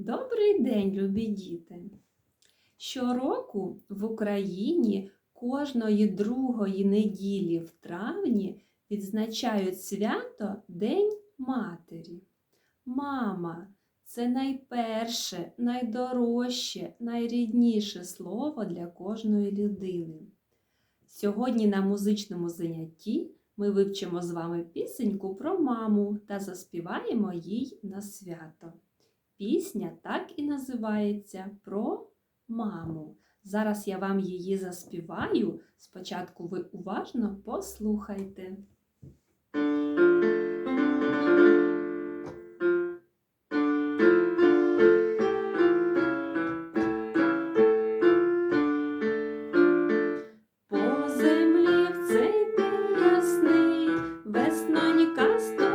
Добрий день, любі діти! Щороку в Україні кожної другої неділі в травні відзначають свято День Матері. Мама це найперше, найдорожче, найрідніше слово для кожної людини. Сьогодні на музичному занятті ми вивчимо з вами пісеньку про маму та заспіваємо їй на свято. Пісня так і називається Про маму. Зараз я вам її заспіваю. Спочатку ви уважно послухайте. По землі в цей день ясний веснонька ступає,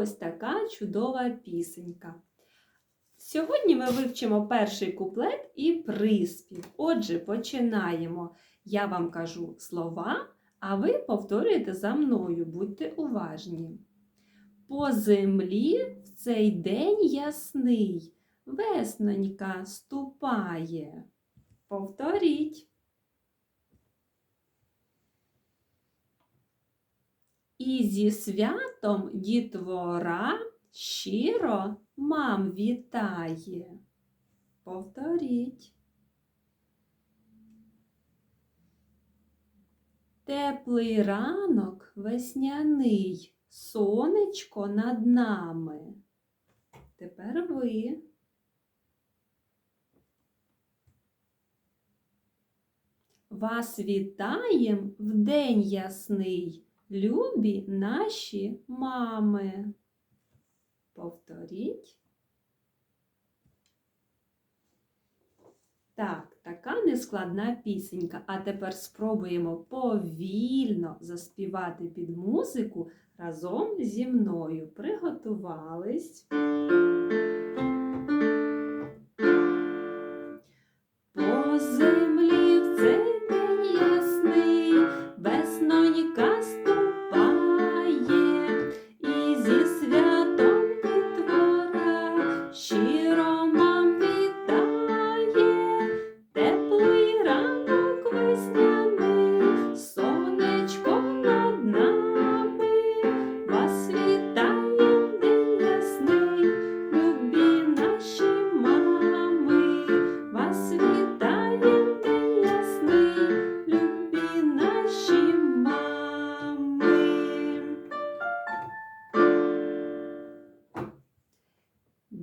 Ось така чудова пісенька. Сьогодні ми вивчимо перший куплет і приспів. Отже, починаємо. Я вам кажу слова, а ви повторюєте за мною, будьте уважні. По землі в цей день ясний, веснонька ступає. Повторіть. І зі святом дітвора щиро мам вітає. Повторіть. Теплий ранок весняний, сонечко над нами. Тепер ви. Вас вітаєм в день ясний, любі наші мами. Повторіть. Так, така нескладна пісенька. А тепер спробуємо повільно заспівати під музику разом зі мною. Приготувались.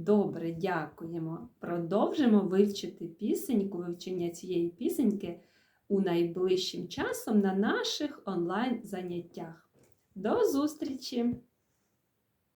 Добре, дякуємо. Продовжимо вивчити пісеньку, вивчення цієї пісеньки у найближчим часом на наших онлайн заняттях. До зустрічі!